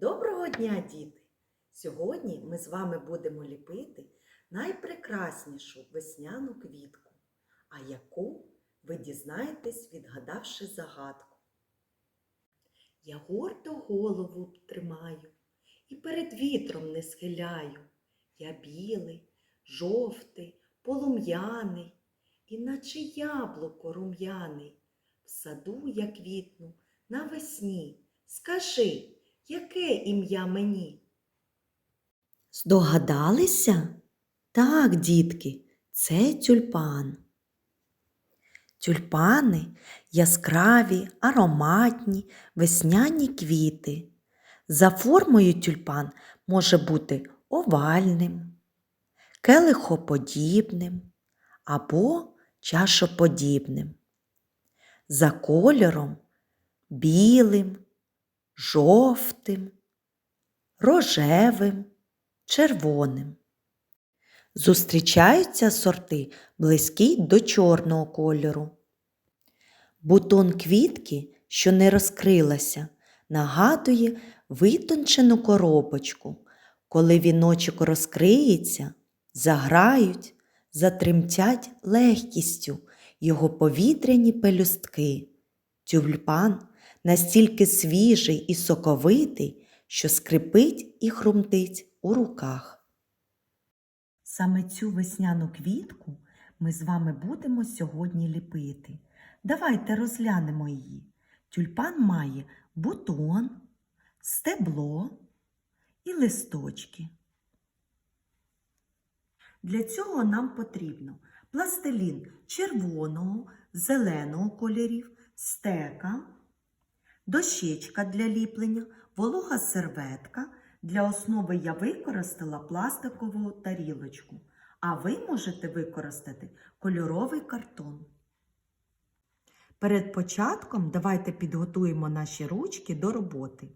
Доброго дня, діти! Сьогодні ми з вами будемо ліпити найпрекраснішу весняну квітку, а яку ви дізнаєтесь, відгадавши загадку. Я гордо голову тримаю і перед вітром не схиляю. Я білий, жовтий, полум'яний, і наче яблуко рум'яний. В саду я квітну навесні. Скажи, яке ім'я мені? Здогадалися? Так, дітки, це тюльпан. Тюльпани яскраві, ароматні, весняні квіти. За формою тюльпан може бути овальним, келихоподібним або чашоподібним. За кольором білим, жовтим, рожевим, червоним. Зустрічаються сорти близькі до чорного кольору. Бутон квітки, що не розкрилася, нагадує витончену коробочку. Коли віночок розкриється, заграють, затремтять легкістю його повітряні пелюстки. Тюльпан настільки свіжий і соковитий, що скрипить і хрумтить у руках. Саме цю весняну квітку ми з вами будемо сьогодні ліпити. Давайте розглянемо її. Тюльпан має бутон, стебло і листочки. Для цього нам потрібно пластилін червоного, зеленого кольорів, стека, дощечка для ліплення, волога серветка. Для основи я використала пластикову тарілочку, а ви можете використати кольоровий картон. Перед початком давайте підготуємо наші ручки до роботи.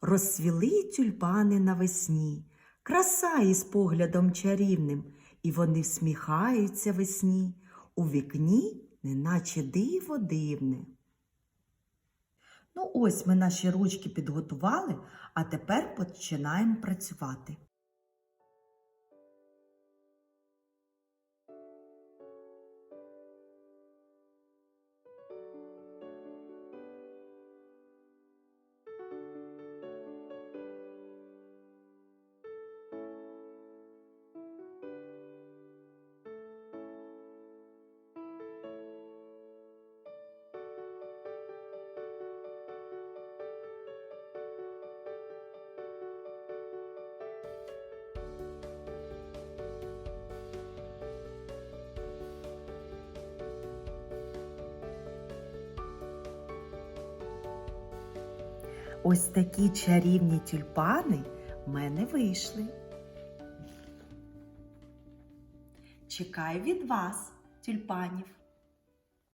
Розсвіли тюльпани навесні, краса із поглядом чарівним, і вони всміхаються весні, у вікні, неначе диво дивне. Ну, ось ми наші ручки підготували, а тепер починаємо працювати. Ось такі чарівні тюльпани в мене вийшли. Чекаю від вас, тюльпанів.